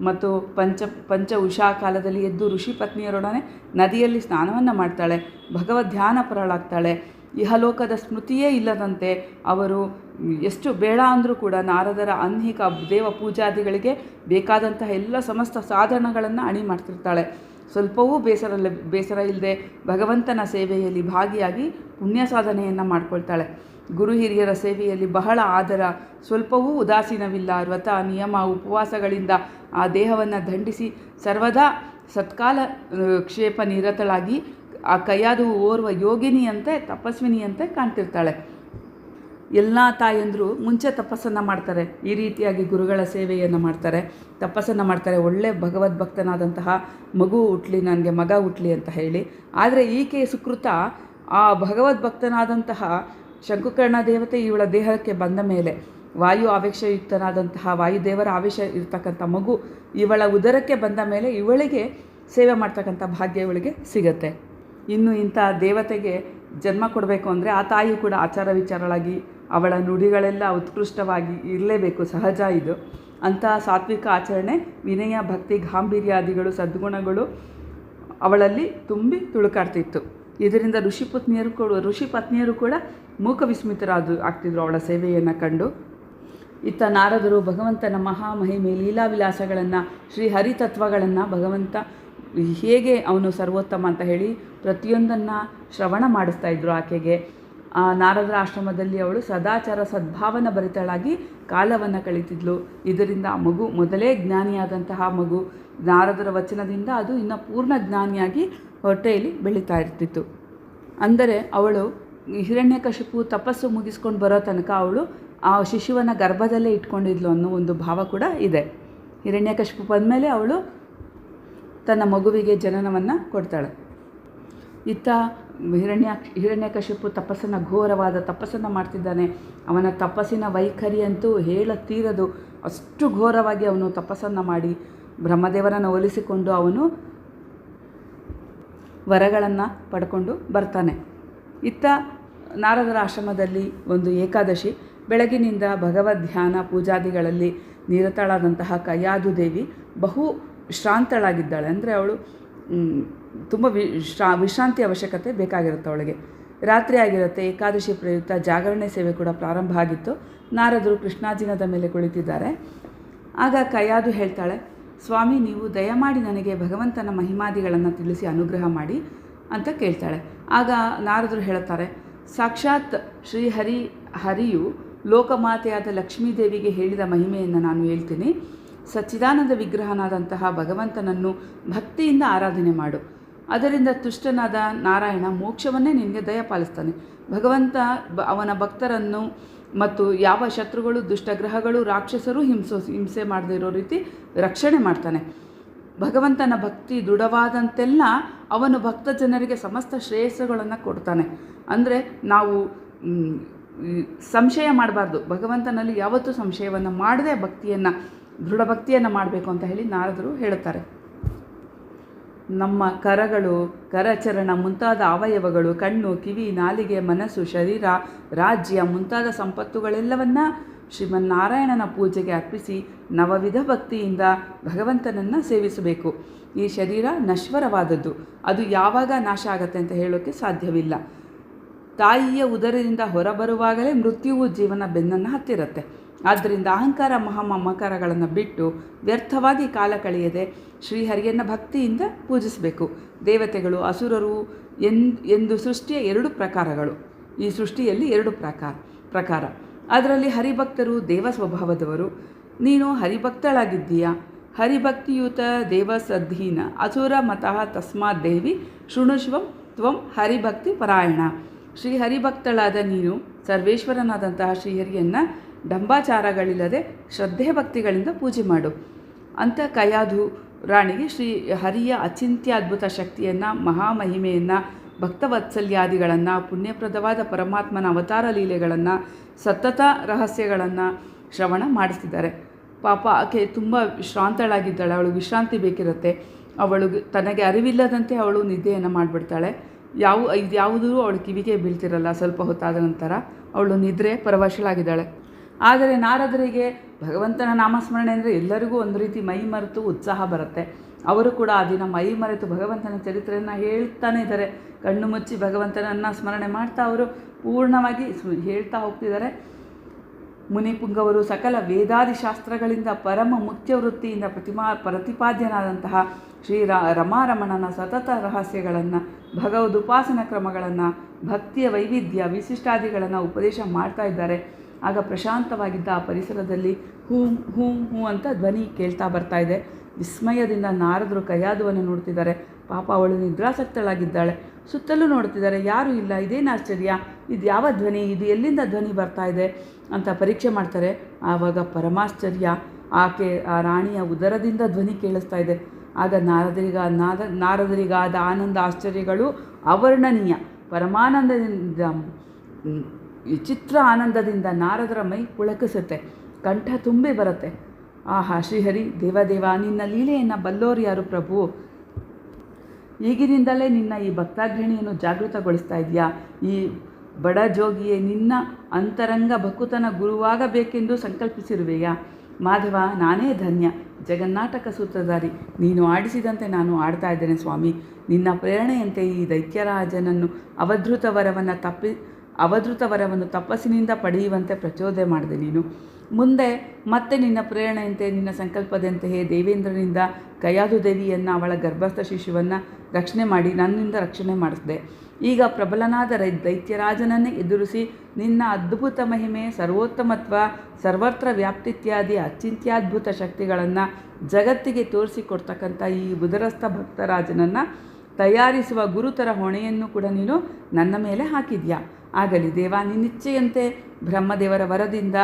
ಮತ್ತು ಪಂಚ ಪಂಚ ಉಷಾ ಕಾಲದಲ್ಲಿ ಎದ್ದು ಋಷಿ ಪತ್ನಿಯರೊಡನೆ ನದಿಯಲ್ಲಿ ಸ್ನಾನವನ್ನು ಮಾಡ್ತಾಳೆ. ಭಗವದ್ ಧ್ಯಾನ ಪರಳಾಗ್ತಾಳೆ. ಇಹಲೋಕದ ಸ್ಮೃತಿಯೇ ಇಲ್ಲದಂತೆ ಅವರು ಎಷ್ಟು ಬೇಡ ಅಂದರೂ ಕೂಡ ನಾರದರ ಅನ್ಹಿಕ ದೇವ ಪೂಜಾದಿಗಳಿಗೆ ಬೇಕಾದಂತಹ ಎಲ್ಲ ಸಮಸ್ತ ಸಾಧನಗಳನ್ನು ಅಣಿ ಮಾಡ್ತಿರ್ತಾಳೆ. ಸ್ವಲ್ಪವೂ ಬೇಸರ ಬೇಸರ ಇಲ್ಲದೆ ಭಗವಂತನ ಸೇವೆಯಲ್ಲಿ ಭಾಗಿಯಾಗಿ ಪುಣ್ಯ ಸಾಧನೆಯನ್ನು ಮಾಡ್ಕೊಳ್ತಾಳೆ. ಗುರು ಹಿರಿಯರ ಸೇವೆಯಲ್ಲಿ ಬಹಳ ಆದರ, ಸ್ವಲ್ಪವೂ ಉದಾಸೀನವಿಲ್ಲ. ವ್ರತ, ನಿಯಮ, ಉಪವಾಸಗಳಿಂದ ಆ ದೇಹವನ್ನು ದಂಡಿಸಿ ಸರ್ವದಾ ಸತ್ಕಾಲ ಕ್ಷೇಪ ನಿರತಳಾಗಿ ಆ ಕೈಯಾದು ಓರ್ವ ಯೋಗಿನಿಯಂತೆ, ತಪಸ್ವಿನಿಯಂತೆ ಕಾಣ್ತಿರ್ತಾಳೆ. ಎಲ್ಲ ತಾಯಂದರು ಮುಂಚೆ ತಪಸ್ಸನ್ನು ಮಾಡ್ತಾರೆ. ಈ ರೀತಿಯಾಗಿ ಗುರುಗಳ ಸೇವೆಯನ್ನು ಮಾಡ್ತಾರೆ. ತಪಸ್ಸನ್ನು ಮಾಡ್ತಾರೆ. ಒಳ್ಳೆ ಭಗವದ್ಭಕ್ತನಾದಂತಹ ಮಗು ಹುಟ್ಲಿ, ನನಗೆ ಮಗ ಹುಟ್ಲಿ ಅಂತ ಹೇಳಿ. ಆದರೆ ಈಕೆ ಸುಕೃತ ಆ ಭಗವದ್ಭಕ್ತನಾದಂತಹ ಶಂಕುಕರ್ಣ ದೇವತೆ ಇವಳ ದೇಹಕ್ಕೆ ಬಂದ ಮೇಲೆ ವಾಯು ಆವೇಶಯುಕ್ತನಾದಂತಹ ವಾಯುದೇವರ ಆವೇಶ ಇರ್ತಕ್ಕಂಥ ಮಗು ಇವಳ ಉದರಕ್ಕೆ ಬಂದ ಮೇಲೆ ಇವಳಿಗೆ ಸೇವೆ ಮಾಡ್ತಕ್ಕಂಥ ಭಾಗ್ಯ ಇವಳಿಗೆ ಸಿಗತ್ತೆ. ಇನ್ನು ಇಂಥ ದೇವತೆಗೆ ಜನ್ಮ ಕೊಡಬೇಕು ಅಂದರೆ ಆ ತಾಯಿ ಕೂಡ ಆಚಾರ ವಿಚಾರಳಾಗಿ ಅವಳ ನುಡಿಗಳೆಲ್ಲ ಉತ್ಕೃಷ್ಟವಾಗಿ ಇರಲೇಬೇಕು, ಸಹಜ ಇದು. ಅಂತಹ ಸಾತ್ವಿಕ ಆಚರಣೆ ವಿನಯ, ಭಕ್ತಿ ಗಾಂಭೀರ್ಯಾದಿಗಳು ಸದ್ಗುಣಗಳು ಅವಳಲ್ಲಿ ತುಂಬಿ ತುಳುಕಾಡ್ತಿತ್ತು. ಇದರಿಂದ ಋಷಿ ಪತ್ನಿಯರು ಕೂಡ, ಋಷಿ ಪತ್ನಿಯರು ಕೂಡ ಮೂಕ ವಿಸ್ಮಿತರಾದ ಆಗ್ತಿದ್ರು ಅವಳ ಸೇವೆಯನ್ನು ಕಂಡು. ಇತ್ತ ನಾರದರು ಭಗವಂತನ ಮಹಾಮಹಿಮೆ ಲೀಲಾವಿಲಾಸಗಳನ್ನು ಶ್ರೀ ಹರಿತತ್ವಗಳನ್ನು ಭಗವಂತ ಹೇಗೆ ಅವನು ಸರ್ವೋತ್ತಮ ಅಂತ ಹೇಳಿ ಪ್ರತಿಯೊಂದನ್ನು ಶ್ರವಣ ಮಾಡಿಸ್ತಾ ಇದ್ರು ಆಕೆಗೆ. ನಾರದರ ಆಶ್ರಮದಲ್ಲಿ ಅವಳು ಸದಾಚಾರ ಸದ್ಭಾವನ ಭರಿತಳಾಗಿ ಕಾಲವನ್ನು ಕಳೀತಿದ್ಲು. ಇದರಿಂದ ಆ ಮಗು ಮೊದಲೇ ಜ್ಞಾನಿಯಾದಂತಹ ಮಗು. ನಾರದರ ವಚನದಿಂದ ಅದು ಇನ್ನು ಪೂರ್ಣ ಜ್ಞಾನಿಯಾಗಿ ಹೊಟ್ಟೆಯಲ್ಲಿ ಬೆಳೀತಾ ಇರ್ತಿತ್ತು. ಅಂದರೆ ಅವಳು ಹಿರಣ್ಯಕಶಿಪು ತಪಸ್ಸು ಮುಗಿಸ್ಕೊಂಡು ಬರೋ ತನಕ ಅವಳು ಆ ಶಿಶುವನ್ನು ಗರ್ಭದಲ್ಲೇ ಇಟ್ಕೊಂಡಿದ್ಲು ಅನ್ನೋ ಒಂದು ಭಾವ ಕೂಡ ಇದೆ. ಹಿರಣ್ಯಕಶಿಪು ಬಂದಮೇಲೆ ಅವಳು ತನ್ನ ಮಗುವಿಗೆ ಜನನವನ್ನು ಕೊಡ್ತಾಳೆ. ಇತ್ತ ಹಿರಣ್ಯ ಹಿರಣ್ಯಕಶಿಪು ತಪಸ್ಸನ್ನು ಘೋರವಾದ ತಪಸ್ಸನ್ನು ಮಾಡ್ತಿದ್ದಾನೆ. ಅವನ ತಪಸ್ಸಿನ ವೈಖರಿ ಅಂತೂ ಹೇಳತೀರದು. ಅಷ್ಟು ಘೋರವಾಗಿ ಅವನು ತಪಸ್ಸನ್ನು ಮಾಡಿ ಬ್ರಹ್ಮದೇವರನ್ನು ಒಲಿಸಿಕೊಂಡು ಅವನು ವರಗಳನ್ನು ಪಡ್ಕೊಂಡು ಬರ್ತಾನೆ. ಇತ್ತ ನಾರದರ ಆಶ್ರಮದಲ್ಲಿ ಒಂದು ಏಕಾದಶಿ. ಬೆಳಗಿನಿಂದ ಭಗವದ್ ಧ್ಯಾನ ಪೂಜಾದಿಗಳಲ್ಲಿ ನಿರತಳಾದಂತಹ ಕಯಾದು ದೇವಿ ಬಹು ಶ್ರಾಂತಳಾಗಿದ್ದಾಳೆ. ಅಂದರೆ ಅವಳು ತುಂಬ ವಿಶ್ರಾ ವಿಶ್ರಾಂತಿ ಅವಶ್ಯಕತೆ ಬೇಕಾಗಿರುತ್ತೆ ಅವಳಿಗೆ. ರಾತ್ರಿ ಆಗಿರುತ್ತೆ, ಏಕಾದಶಿ ಪ್ರಯುಕ್ತ ಜಾಗರಣೆ ಸೇವೆ ಕೂಡ ಪ್ರಾರಂಭ ಆಗಿತ್ತು. ನಾರದರು ಕೃಷ್ಣಾಜಿನದ ಮೇಲೆ ಕುಳಿತಿದ್ದಾರೆ. ಆಗ ಕಯಾದು ಹೇಳ್ತಾಳೆ, ಸ್ವಾಮಿ, ನೀವು ದಯಮಾಡಿ ನನಗೆ ಭಗವಂತನ ಮಹಿಮಾದಿಗಳನ್ನು ತಿಳಿಸಿ ಅನುಗ್ರಹ ಮಾಡಿ ಅಂತ ಕೇಳ್ತಾಳೆ. ಆಗ ನಾರದರು ಹೇಳ್ತಾರೆ ಸಾಕ್ಷಾತ್ ಶ್ರೀಹರಿ ಹರಿಯು ಲೋಕಮಾತೆಯಾದ ಲಕ್ಷ್ಮೀದೇವಿಗೆ ಹೇಳಿದ ಮಹಿಮೆಯನ್ನು ನಾನು ಹೇಳ್ತೀನಿ. ಸಚ್ಚಿದಾನಂದ ವಿಗ್ರಹನಾದಂತಹ ಭಗವಂತನನ್ನು ಭಕ್ತಿಯಿಂದ ಆರಾಧನೆ ಮಾಡು. ಅದರಿಂದ ತುಷ್ಟನಾದ ನಾರಾಯಣ ಮೋಕ್ಷವನ್ನೇ ನಿನಗೆ ದಯಪಾಲಿಸ್ತಾನೆ ಭಗವಂತ ಅವನ ಭಕ್ತರನ್ನು ಮತ್ತು ಯಾವ ಶತ್ರುಗಳು, ದುಷ್ಟಗ್ರಹಗಳು, ರಾಕ್ಷಸರು ಹಿಂಸೋ ಹಿಂಸೆ ಮಾಡದೇ ಇರೋ ರೀತಿ ರಕ್ಷಣೆ ಮಾಡ್ತಾನೆ. ಭಗವಂತನ ಭಕ್ತಿ ದೃಢವಾದಂತೆಲ್ಲ ಅವನು ಭಕ್ತ ಜನರಿಗೆ ಸಮಸ್ತ ಶ್ರೇಯಸ್ಸುಗಳನ್ನು ಕೊಡ್ತಾನೆ. ಅಂದರೆ ನಾವು ಸಂಶಯ ಮಾಡಬಾರ್ದು. ಭಗವಂತನಲ್ಲಿ ಯಾವತ್ತೂ ಸಂಶಯವನ್ನು ಮಾಡದೆ ಭಕ್ತಿಯನ್ನು, ದೃಢ ಭಕ್ತಿಯನ್ನು ಮಾಡಬೇಕು ಅಂತ ಹೇಳಿ ನಾರದರು ಹೇಳುತ್ತಾರೆ. ನಮ್ಮ ಕರಗಳು, ಕರಚರಣ ಮುಂತಾದ ಅವಯವಗಳು, ಕಣ್ಣು, ಕಿವಿ, ನಾಲಿಗೆ, ಮನಸ್ಸು, ಶರೀರ, ರಾಜ್ಯ ಮುಂತಾದ ಸಂಪತ್ತುಗಳೆಲ್ಲವನ್ನ ಶ್ರೀಮನ್ನಾರಾಯಣನ ಪೂಜೆಗೆ ಅರ್ಪಿಸಿ ನವವಿಧ ಭಕ್ತಿಯಿಂದ ಭಗವಂತನನ್ನು ಸೇವಿಸಬೇಕು. ಈ ಶರೀರ ನಶ್ವರವಾದದ್ದು. ಅದು ಯಾವಾಗ ನಾಶ ಆಗತ್ತೆ ಅಂತ ಹೇಳೋಕ್ಕೆ ಸಾಧ್ಯವಿಲ್ಲ. ತಾಯಿಯ ಉದರದಿಂದ ಹೊರಬರುವಾಗಲೇ ಮೃತ್ಯುವು ಜೀವನ ಬೆನ್ನನ್ನು ಹತ್ತಿರುತ್ತೆ. ಆದ್ದರಿಂದ ಅಹಂಕಾರ ಮಹಾಮಮಕಾರಗಳನ್ನು ಬಿಟ್ಟು ವ್ಯರ್ಥವಾಗಿ ಕಾಲ ಕಳೆಯದೆ ಶ್ರೀಹರಿಯನ್ನು ಭಕ್ತಿಯಿಂದ ಪೂಜಿಸಬೇಕು. ದೇವತೆಗಳು, ಅಸುರರು ಎಂದು ಸೃಷ್ಟಿಯ ಎರಡು ಪ್ರಕಾರಗಳು. ಈ ಸೃಷ್ಟಿಯಲ್ಲಿ ಎರಡು ಪ್ರಕಾರ ಪ್ರಕಾರ. ಅದರಲ್ಲಿ ಹರಿಭಕ್ತರು ದೇವ ಸ್ವಭಾವದವರು. ನೀನು ಹರಿಭಕ್ತಳಾಗಿದ್ದೀಯಾ. ಹರಿಭಕ್ತಿಯುತ ದೇವಸದ್ಧೀನ. ಅಸುರ ಮತಃ ತಸ್ಮಾತ್ ದೇವಿ ಶೃಣುಶ್ವಂ ತ್ವಂ ಹರಿಭಕ್ತಿ ಪರಾಯಣ. ಶ್ರೀ ಹರಿಭಕ್ತಳಾದ ನೀನು ಸರ್ವೇಶ್ವರನಾದಂತಹ ಶ್ರೀಹರಿಯನ್ನು ಡಂಬಾಚಾರಗಳಿಲ್ಲದೆ ಶ್ರದ್ಧೆ ಭಕ್ತಿಗಳಿಂದ ಪೂಜೆ ಮಾಡು. ಅಂತ ಕಯಾಧು ರಾಣಿಗೆ ಶ್ರೀ ಹರಿಯ ಅಚಿಂತ್ಯ ಅದ್ಭುತ ಶಕ್ತಿಯನ್ನು ಮಹಾಮಹಿಮೆಯನ್ನು ಭಕ್ತವತ್ಸಲ್ಯಾದಿಗಳನ್ನು ಪುಣ್ಯಪ್ರದವಾದ ಪರಮಾತ್ಮನ ಅವತಾರ ಲೀಲೆಗಳನ್ನು, ಸತತ ರಹಸ್ಯಗಳನ್ನು ಶ್ರವಣ ಮಾಡಿಸ್ತಿದ್ದಾರೆ. ಪಾಪ ಆಕೆ ತುಂಬ ಶ್ರಾಂತಳಾಗಿದ್ದಾಳೆ ಅವಳು ವಿಶ್ರಾಂತಿ ಬೇಕಿರುತ್ತೆ. ಅವಳು ತನಗೆ ಅರಿವಿಲ್ಲದಂತೆ ಅವಳು ನಿದ್ದೆಯನ್ನು ಮಾಡಿಬಿಡ್ತಾಳೆ. ಯಾವ ಇದು ಯಾವುದೂ ಅವಳು ಕಿವಿಗೆ ಬೀಳ್ತಿರಲ್ಲ ಸ್ವಲ್ಪ ಹೊತ್ತಾದ ನಂತರ. ಅವಳು ನಿದ್ರೆ ಪರವಶಳಾಗಿದ್ದಾಳೆ. ಆದರೆ ನಾರದರಿಗೆ ಭಗವಂತನ ನಾಮಸ್ಮರಣೆ ಅಂದರೆ ಎಲ್ಲರಿಗೂ ಒಂದು ರೀತಿ ಮೈ ಮರೆತು ಉತ್ಸಾಹ ಬರುತ್ತೆ. ಅವರು ಕೂಡ ಆ ದಿನ ಮೈ ಮರೆತು ಭಗವಂತನ ಚರಿತ್ರೆಯನ್ನು ಹೇಳ್ತಾನೆ ಇದ್ದಾರೆ. ಕಣ್ಣು ಮುಚ್ಚಿ ಭಗವಂತನನ್ನು ಸ್ಮರಣೆ ಮಾಡ್ತಾ ಅವರು ಪೂರ್ಣವಾಗಿ ಹೇಳ್ತಾ ಹೋಗ್ತಿದ್ದಾರೆ. ಮುನಿಪುಂಗವರು ಸಕಲ ವೇದಾದಿ ಶಾಸ್ತ್ರಗಳಿಂದ ಪರಮ ಮುಖ್ಯ ವೃತ್ತಿಯಿಂದ ಪ್ರತಿಮಾ ಪ್ರತಿಪಾದ್ಯನಾದಂತಹ ಶ್ರೀ ರ ರಮಾರಮಣನ ಸತತ ರಹಸ್ಯಗಳನ್ನು ಭಗವದುಪಾಸನ ಕ್ರಮಗಳನ್ನು, ಭಕ್ತಿಯ ವೈವಿಧ್ಯ, ವಿಶಿಷ್ಟಾದಿಗಳನ್ನು ಉಪದೇಶ ಮಾಡ್ತಾ ಇದ್ದಾರೆ. ಆಗ ಪ್ರಶಾಂತವಾಗಿದ್ದ ಆ ಪರಿಸರದಲ್ಲಿ ಹೂಂ ಹೂಂ, ಹೂ ಅಂತ ಧ್ವನಿ ಕೇಳ್ತಾ ಬರ್ತಾ ಇದೆ. ವಿಸ್ಮಯದಿಂದ ನಾರದರು ಕೈಯಾದುವನ್ನು ನೋಡ್ತಿದ್ದಾರೆ. ಪಾಪ ಅವಳು ನಿದ್ರಾಸಕ್ತಳಾಗಿದ್ದಾಳೆ. ಸುತ್ತಲೂ ನೋಡ್ತಿದ್ದಾರೆ, ಯಾರೂ ಇಲ್ಲ, ಇದೇನು ಆಶ್ಚರ್ಯ? ಇದು ಯಾವ ಧ್ವನಿ? ಇದು ಎಲ್ಲಿಂದ ಧ್ವನಿ ಬರ್ತಾ ಇದೆ? ಅಂತ ಪರೀಕ್ಷೆ ಮಾಡ್ತಾರೆ. ಆವಾಗ ಪರಮಾಶ್ಚರ್ಯ ಆಕೆ, ಆ ರಾಣಿಯ ಉದರದಿಂದ ಧ್ವನಿ ಕೇಳಿಸ್ತಾ ಇದೆ. ಆಗ ನಾರದರಿಗ, ನಾದ, ನಾರದರಿಗಾದ ಆನಂದ ಆಶ್ಚರ್ಯಗಳು ಅವರ್ಣನೀಯ ಪರಮಾನಂದದಿಂದ ವಿಚಿತ್ರ ಆನಂದದಿಂದ ನಾರದರ ಮೈ ಪುಳಕಿಸುತ್ತೆ ಕಂಠ ತುಂಬಿ ಬರುತ್ತೆ. ಆಹಾ, ಶ್ರೀಹರಿ, ದೇವದೇವ, ನಿನ್ನ ಲೀಲೆಯನ್ನು ಬಲ್ಲೋರು ಯಾರು ಪ್ರಭು? ಈಗಿನಿಂದಲೇ ನಿನ್ನ ಈ ಭಕ್ತಾಗ್ರಣಿಯನ್ನು ಜಾಗೃತಗೊಳಿಸ್ತಾ ಇದೆಯಾ ಈ ಬಡ ಜೋಗಿಯೇ, ನಿನ್ನ ಅಂತರಂಗ ಭಕುತನ ಗುರುವಾಗಬೇಕೆಂದು ಸಂಕಲ್ಪಿಸಿರುವೆಯಾ? ಮಾಧವ, ನಾನೇ ಧನ್ಯ. ಜಗನ್ನಾಟಕ ಸೂತ್ರಧಾರಿ, ನೀನು ಆಡಿಸಿದಂತೆ ನಾನು ಆಡ್ತಾ ಇದ್ದೇನೆ ಸ್ವಾಮಿ. ನಿನ್ನ ಪ್ರೇರಣೆಯಂತೆ ಈ ದೈತ್ಯರಾಜನನ್ನು ಅವಧೃತ ವರವನ್ನು ತಪ್ಪಿ ಅವಧೃತ ವರವನ್ನು ತಪಸ್ಸಿನಿಂದ ಪಡೆಯುವಂತೆ ಪ್ರಚೋದನೆ ಮಾಡಿದೆ ನೀನು. ಮುಂದೆ ಮತ್ತೆ ನಿನ್ನ ಪ್ರೇರಣೆಯಂತೆ, ನಿನ್ನ ಸಂಕಲ್ಪದಂತೆಯೇ ದೇವೇಂದ್ರನಿಂದ ಕಯಾದು ದೇವಿಯನ್ನು, ಅವಳ ಗರ್ಭಸ್ಥ ಶಿಶುವನ್ನು ರಕ್ಷಣೆ ಮಾಡಿ ನನ್ನಿಂದ ರಕ್ಷಣೆ ಮಾಡಿಸಿದೆ. ಈಗ ಪ್ರಬಲನಾದ ರೈ, ದೈತ್ಯರಾಜನನ್ನೇ ಎದುರಿಸಿ ನಿನ್ನ ಅದ್ಭುತ ಮಹಿಮೆ, ಸರ್ವೋತ್ತಮತ್ವ, ಸರ್ವತ್ರ ವ್ಯಾಪ್ತಿತ್ಯಾದಿ, ಅಚಿಂತ್ಯದ್ಭುತ ಶಕ್ತಿಗಳನ್ನು ಜಗತ್ತಿಗೆ ತೋರಿಸಿಕೊಡ್ತಕ್ಕಂಥ ಈ ಬುಧರಸ್ಥ ಭಕ್ತರಾಜನನ್ನು ತಯಾರಿಸುವ ಗುರುತರ ಹೊಣೆಯನ್ನು ಕೂಡ ನೀನು ನನ್ನ ಮೇಲೆ ಹಾಕಿದ್ಯಾ? ಆಗಲಿ. ದೇವ ನಿನ್ನಿಚ್ಛೆಯಂತೆ ಬ್ರಹ್ಮದೇವರ ವರದಿಂದ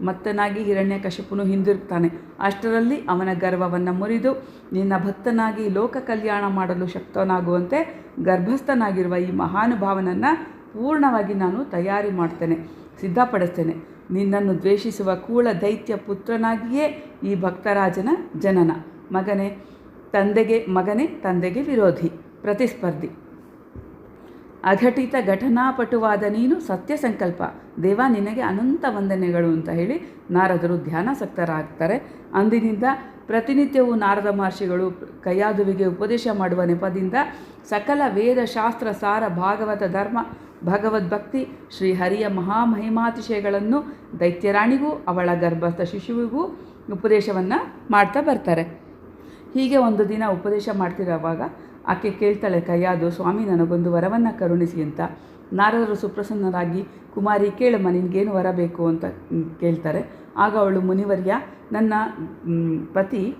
ಮತ್ತನಾಗಿ ಹಿರಣ್ಯಕಶಿಪುನು ಹಿಂದಿರುತ್ತಾನೆ ಅಷ್ಟರಲ್ಲಿ ಅವನ ಗರ್ವವನ್ನು ಮುರಿದು ನಿನ್ನ ಭಕ್ತನಾಗಿ ಲೋಕ ಕಲ್ಯಾಣ ಮಾಡಲು ಶಕ್ತನಾಗುವಂತೆ ಗರ್ಭಸ್ಥನಾಗಿರುವ ಈ ಮಹಾನುಭಾವನನ್ನು ಪೂರ್ಣವಾಗಿ ನಾನು ತಯಾರಿ ಮಾಡ್ತೇನೆ, ಸಿದ್ಧಪಡಿಸ್ತೇನೆ. ನಿನ್ನನ್ನು ದ್ವೇಷಿಸುವ ಕೂಳ ದೈತ್ಯ ಪುತ್ರನಾಗಿಯೇ ಈ ಭಕ್ತರಾಜನ ಜನನ. ಮಗನೇ, ತಂದೆಗೆ ಮಗನೇ, ತಂದೆಗೆ ವಿರೋಧಿ. ಪ್ರತಿಸ್ಪರ್ಧಿ. ಅಘಟಿತ ಘಟನಾಪಟುವಾದ ನೀನು ಸತ್ಯ ಸಂಕಲ್ಪ. ದೇವ ನಿನಗೆ ಅನಂತ ವಂದನೆಗಳು ಅಂತ ಹೇಳಿ ನಾರದರು ಧ್ಯಾನಾಸಕ್ತರಾಗ್ತಾರೆ. ಅಂದಿನಿಂದ ಪ್ರತಿನಿತ್ಯವೂ ನಾರದ ಮಹರ್ಷಿಗಳು ಕೈಯಾದುವಿಗೆ ಉಪದೇಶ ಮಾಡುವ ನೆಪದಿಂದ ಸಕಲ ವೇದ ಶಾಸ್ತ್ರ ಸಾರ ಭಾಗವತ ಧರ್ಮ ಭಗವದ್ಭಕ್ತಿ ಶ್ರೀಹರಿಯ ಮಹಾಮಹಿಮಾತಿಶಯಗಳನ್ನು ದೈತ್ಯರಾಣಿಗೂ ಅವಳ ಗರ್ಭಸ್ಥ ಶಿಶುವಿಗೂ ಉಪದೇಶವನ್ನು ಮಾಡ್ತಾ ಬರ್ತಾರೆ. ಹೀಗೆ ಒಂದು ದಿನ ಉಪದೇಶ ಮಾಡ್ತಿರೋವಾಗ ಆಕೆ ಕೇಳ್ತಾಳೆ, ಕೈಯಾದು, ಸ್ವಾಮಿ ನನಗೊಂದು ವರವನ್ನು ಕರುಣಿಸಿ ಅಂತ. ನಾರದರು ಸುಪ್ರಸನ್ನರಾಗಿ, ಕುಮಾರಿ, ಕೇಳಮ್ಮ, ನಿನಗೇನು ವರ ಬೇಕು? ಅಂತ ಕೇಳ್ತಾರೆ. ಆಗ ಅವಳು ಮುನಿವರ್ಯ, ನನ್ನ ಪತಿ,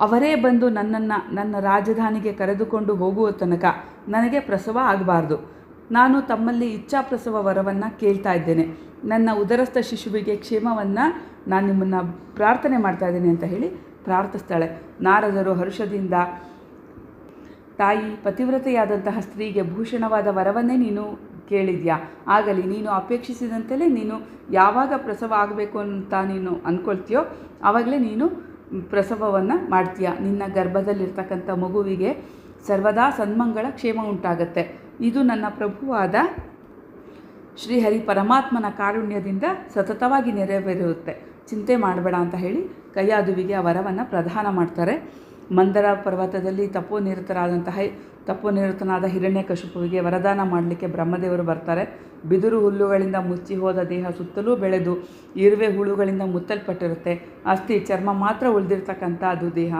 ಅವರೇ ಬಂದು ನನ್ನನ್ನು, ನನ್ನ ರಾಜಧಾನಿಗೆ ಕರೆದುಕೊಂಡು ಹೋಗುವ ತನಕ ನನಗೆ ಪ್ರಸವ ಆಗಬಾರ್ದು. ನಾನು ತಮ್ಮಲ್ಲಿ ಇಚ್ಛಾ ಪ್ರಸವ ವರವನ್ನು ಕೇಳ್ತಾ ಇದ್ದೇನೆ. ನನ್ನ ಉದರಸ್ಥ ಶಿಶುವಿಗೆ ಕ್ಷೇಮವನ್ನು ನಾನು ನಿಮ್ಮನ್ನು ಪ್ರಾರ್ಥನೆ ಮಾಡ್ತಾ ಇದ್ದೇನೆ ಅಂತ ಹೇಳಿ ಪ್ರಾರ್ಥಿಸ್ತಾಳೆ ನಾರದರು ಹರ್ಷದಿಂದ, ತಾಯಿ, ಪತಿವ್ರತೆಯಾದಂತಹ ಸ್ತ್ರೀಗೆ ಭೂಷಣವಾದ ವರವನ್ನೇ ನೀನು ಕೇಳಿದ್ಯಾ? ಆಗಲಿ, ನೀನು ಅಪೇಕ್ಷಿಸಿದಂತೆಯೇ ನೀನು ಯಾವಾಗ ಪ್ರಸವ ಆಗಬೇಕು ಅಂತ ನೀನು ಅಂದ್ಕೊಳ್ತೀಯೋ ಆವಾಗಲೇ ನೀನು ಪ್ರಸವವನ್ನು ಮಾಡ್ತೀಯ? ನಿನ್ನ ಗರ್ಭದಲ್ಲಿರ್ತಕ್ಕಂಥ ಮಗುವಿಗೆ ಸರ್ವದಾ ಸನ್ಮಂಗಳ ಕ್ಷೇಮ ಉಂಟಾಗತ್ತೆ. ಇದು ನನ್ನ ಪ್ರಭುವಾದ ಶ್ರೀಹರಿ ಪರಮಾತ್ಮನ ಕಾರುಣ್ಯದಿಂದ ಸತತವಾಗಿ ನೆರವೇರುತ್ತೆ. ಚಿಂತೆ ಮಾಡಬೇಡ ಅಂತ ಹೇಳಿ ಕೈಯಾದುವಿಗೆ ಆ ವರವನ್ನು ಪ್ರದಾನ ಮಾಡ್ತಾರೆ. ಮಂದರ ಪರ್ವತದಲ್ಲಿ ತಪೋನಿರತರಾದಂತಹ ತಪೋನಿರತನಾದ ಹಿರಣ್ಯಕಶಿಪುವಿಗೆ ವರದಾನ ಮಾಡಲಿಕ್ಕೆ ಬ್ರಹ್ಮದೇವರು ಬರ್ತಾರೆ. ಬಿದಿರು ಹುಲ್ಲುಗಳಿಂದ ಮುಚ್ಚಿ ಹೋದ ದೇಹ ಸುತ್ತಲೂ ಬೆಳೆದು ಇರುವೆ ಹುಳುಗಳಿಂದ ಮುತ್ತಲ್ಪಟ್ಟಿರುತ್ತೆ. ಅಸ್ಥಿ, ಚರ್ಮ ಮಾತ್ರ ಉಳಿದಿರ್ತಕ್ಕಂಥ ಅದು ದೇಹ.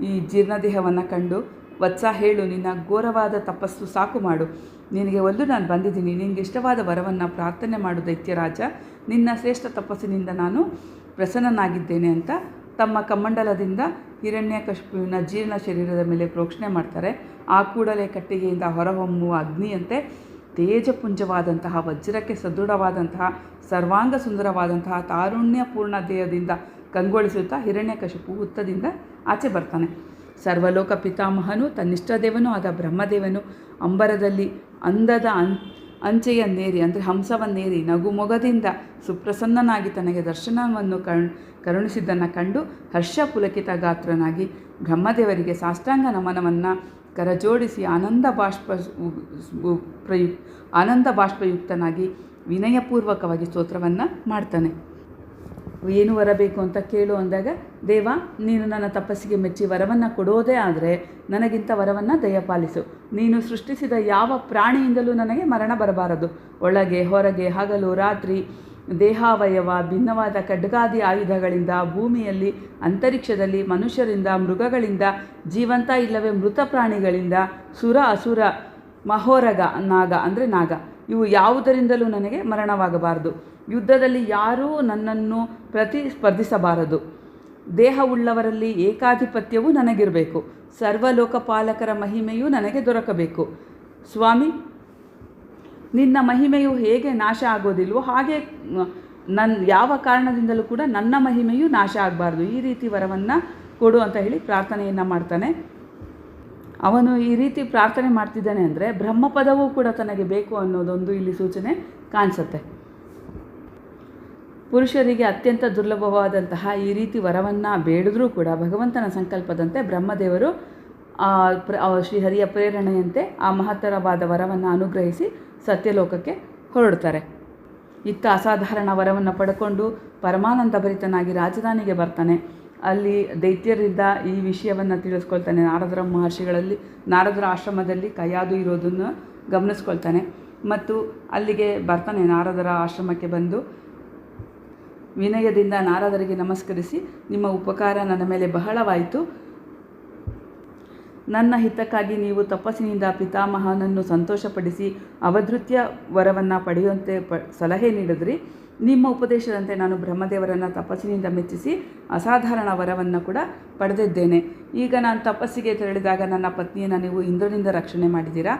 ಈ ಜೀರ್ಣದೇಹವನ್ನು ಕಂಡು ವತ್ಸ ಹೇಳು, ನಿನ್ನ ಘೋರವಾದ ತಪಸ್ಸು ಸಾಕು ಮಾಡು. ನಿನಗೆ ಒಂದು ನಾನು ಬಂದಿದ್ದೀನಿ. ನಿನಗೆ ಇಷ್ಟವಾದ ವರವನ್ನು ಪ್ರಾರ್ಥನೆ ಮಾಡು ದೈತ್ಯರಾಜ ನಿನ್ನ ಶ್ರೇಷ್ಠ ತಪಸ್ಸಿನಿಂದ ನಾನು ಪ್ರಸನ್ನನಾಗಿದ್ದೇನೆ ಅಂತ ತಮ್ಮ ಕಮಂಡಲದಿಂದ ಹಿರಣ್ಯಕಶಿಪುವಿನ ಜೀರ್ಣ ಶರೀರದ ಮೇಲೆ ಪ್ರೋಕ್ಷಣೆ ಮಾಡ್ತಾರೆ. ಆ ಕೂಡಲೇ ಕಟ್ಟಿಗೆಯಿಂದ ಹೊರಹೊಮ್ಮುವ ಅಗ್ನಿಯಂತೆ ತೇಜಪುಂಜವಾದಂತಹ, ವಜ್ರಕ್ಕೆ ಸದೃಢವಾದಂತಹ, ಸರ್ವಾಂಗ ಸುಂದರವಾದಂತಹ, ತಾರುಣ್ಯಪೂರ್ಣ ದೇಹದಿಂದ ಕಂಗೊಳಿಸುತ್ತಾ ಹಿರಣ್ಯಕಶಿಪು ಹುತ್ತದಿಂದ ಆಚೆ ಬರ್ತಾನೆ. ಸರ್ವಲೋಕ ಪಿತಾಮಹನು ತನ್ನಿಷ್ಟದೇವನೂ ಆದ ಬ್ರಹ್ಮದೇವನು ಅಂಬರದಲ್ಲಿ ಅಂದದ ಅಂ ಅಂಚೆಯ ನೇರಿ, ಅಂದರೆ ಹಂಸವನ್ನೇರಿ ನಗು ಮೊಗದಿಂದ ಸುಪ್ರಸನ್ನನಾಗಿ ತನಗೆ ದರ್ಶನವನ್ನು ಕಣ್, ಕರುಣಿಸಿದ್ದನ್ನು ಕಂಡು ಹರ್ಷ ಪುಲಕಿತ ಗಾತ್ರನಾಗಿ ಬ್ರಹ್ಮದೇವರಿಗೆ ಸಾಷ್ಟಾಂಗ ನಮನವನ್ನು ಕರಜೋಡಿಸಿ ಆನಂದ ಬಾಷ್ಪ ಪ್ರಯು, ಆನಂದ ಬಾಷ್ಪಯುಕ್ತನಾಗಿ ವಿನಯಪೂರ್ವಕವಾಗಿ ಸ್ತೋತ್ರವನ್ನು ಮಾಡ್ತಾನೆ. ಏನು ವರ ಬೇಕು ಅಂತ ಕೇಳು ಅಂದಾಗ, ದೇವ, ನೀನು ನನ್ನ ತಪಸ್ಸಿಗೆ ಮೆಚ್ಚಿ ವರವನ್ನು ಕೊಡೋದೇ ಆದರೆ ನನಗಿಂತ ವರವನ್ನು ದಯಪಾಲಿಸು ನೀನು ಸೃಷ್ಟಿಸಿದ ಯಾವ ಪ್ರಾಣಿಯಿಂದಲೂ ನನಗೆ ಮರಣ ಬರಬಾರದು. ಒಳಗೆ, ಹೊರಗೆ, ಹಗಲು, ರಾತ್ರಿ, ದೇಹಾವಯವ, ಭಿನ್ನವಾದ ಖಡ್ಗಾದಿ ಆಯುಧಗಳಿಂದ, ಭೂಮಿಯಲ್ಲಿ, ಅಂತರಿಕ್ಷದಲ್ಲಿ, ಮನುಷ್ಯರಿಂದ, ಮೃಗಗಳಿಂದ, ಜೀವಂತ ಇಲ್ಲವೇ ಮೃತ ಪ್ರಾಣಿಗಳಿಂದ, ಸುರ, ಅಸುರ, ಮಹೋರಗ, ನಾಗ, ಅಂದರೆ ನಾಗ. ಇವು ಯಾವುದರಿಂದಲೂ ನನಗೆ ಮರಣವಾಗಬಾರದು. ಯುದ್ಧದಲ್ಲಿ ಯಾರೂ ನನ್ನನ್ನು ಪ್ರತಿಸ್ಪರ್ಧಿಸಬಾರದು. ದೇಹವುಳ್ಳವರಲ್ಲಿ ಏಕಾಧಿಪತ್ಯವೂ ನನಗಿರಬೇಕು. ಸರ್ವಲೋಕಪಾಲಕರ ಮಹಿಮೆಯೂ ನನಗೆ ದೊರಕಬೇಕು. ಸ್ವಾಮಿ, ನಿನ್ನ ಮಹಿಮೆಯು ಹೇಗೆ ನಾಶ ಆಗೋದಿಲ್ವೋ ಹಾಗೆ ನನ್ನ ಯಾವ ಕಾರಣದಿಂದಲೂ ಕೂಡ ನನ್ನ ಮಹಿಮೆಯೂ ನಾಶ ಆಗಬಾರ್ದು. ಈ ರೀತಿ ವರವನ್ನು ಕೊಡು ಅಂತ ಹೇಳಿ ಪ್ರಾರ್ಥನೆಯನ್ನು ಮಾಡ್ತಾನೆ. ಅವನು ಈ ರೀತಿ ಪ್ರಾರ್ಥನೆ ಮಾಡ್ತಿದ್ದಾನೆ ಅಂದರೆ ಬ್ರಹ್ಮಪದವೂ ಕೂಡ ತನಗೆ ಬೇಕು ಅನ್ನೋದೊಂದು ಇಲ್ಲಿ ಸೂಚನೆ ಕಾಣಿಸುತ್ತೆ. ಪುರುಷರಿಗೆ ಅತ್ಯಂತ ದುರ್ಲಭವಾದಂತಹ ಈ ರೀತಿ ವರವನ್ನು ಬೇಡಿದ್ರೂ ಕೂಡ ಭಗವಂತನ ಸಂಕಲ್ಪದಂತೆ ಬ್ರಹ್ಮದೇವರು ಶ್ರೀಹರಿಯ ಪ್ರೇರಣೆಯಂತೆ ಆ ಮಹತ್ತರವಾದ ವರವನ್ನು ಅನುಗ್ರಹಿಸಿ ಸತ್ಯಲೋಕಕ್ಕೆ ಹೊರಡ್ತಾರೆ ಇತ್ತ ಅಸಾಧಾರಣ ವರವನ್ನು ಪಡ್ಕೊಂಡು ಪರಮಾನಂದ ಭರಿತನಾಗಿ ರಾಜಧಾನಿಗೆ ಬರ್ತಾನೆ. ಅಲ್ಲಿ ದೈತ್ಯರಿಂದ ಈ ವಿಷಯವನ್ನು ತಿಳಿಸ್ಕೊಳ್ತಾನೆ. ನಾರದರ ಮಹರ್ಷಿಗಳಲ್ಲಿ, ನಾರದರ ಆಶ್ರಮದಲ್ಲಿ ಕೈಯಾದು ಇರೋದನ್ನು ಗಮನಿಸ್ಕೊಳ್ತಾನೆ. ಮತ್ತು ಅಲ್ಲಿಗೆ ಬರ್ತಾನೆ, ನಾರದರ ಆಶ್ರಮಕ್ಕೆ ಬಂದು ವಿನಯದಿಂದ ನಾರದರಿಗೆ ನಮಸ್ಕರಿಸಿ, ನಿಮ್ಮ ಉಪಕಾರ ನನ್ನ ಮೇಲೆ ಬಹಳವಾಯಿತು. ನನ್ನ ಹಿತಕ್ಕಾಗಿ ನೀವು ತಪಸ್ಸಿನಿಂದ ಪಿತಾಮಹನನ್ನು ಸಂತೋಷಪಡಿಸಿ ಅವಧೃತ್ಯ ವರವನ್ನು ಪಡೆಯುವಂತೆ ಪ, ಸಲಹೆ ನೀಡಿದ್ರಿ. ನಿಮ್ಮ ಉಪದೇಶದಂತೆ ನಾನು ಬ್ರಹ್ಮದೇವರನ್ನು ತಪಸ್ಸಿನಿಂದ ಮೆಚ್ಚಿಸಿ ಅಸಾಧಾರಣ ವರವನ್ನು ಕೂಡ ಪಡೆದಿದ್ದೇನೆ. ಈಗ ನಾನು ತಪಸ್ಸಿಗೆ ತೆರಳಿದಾಗ ನನ್ನ ಪತ್ನಿಯನ್ನು ನೀವು ಇಂದ್ರನಿಂದ ರಕ್ಷಣೆ ಮಾಡಿದ್ದೀರಾ?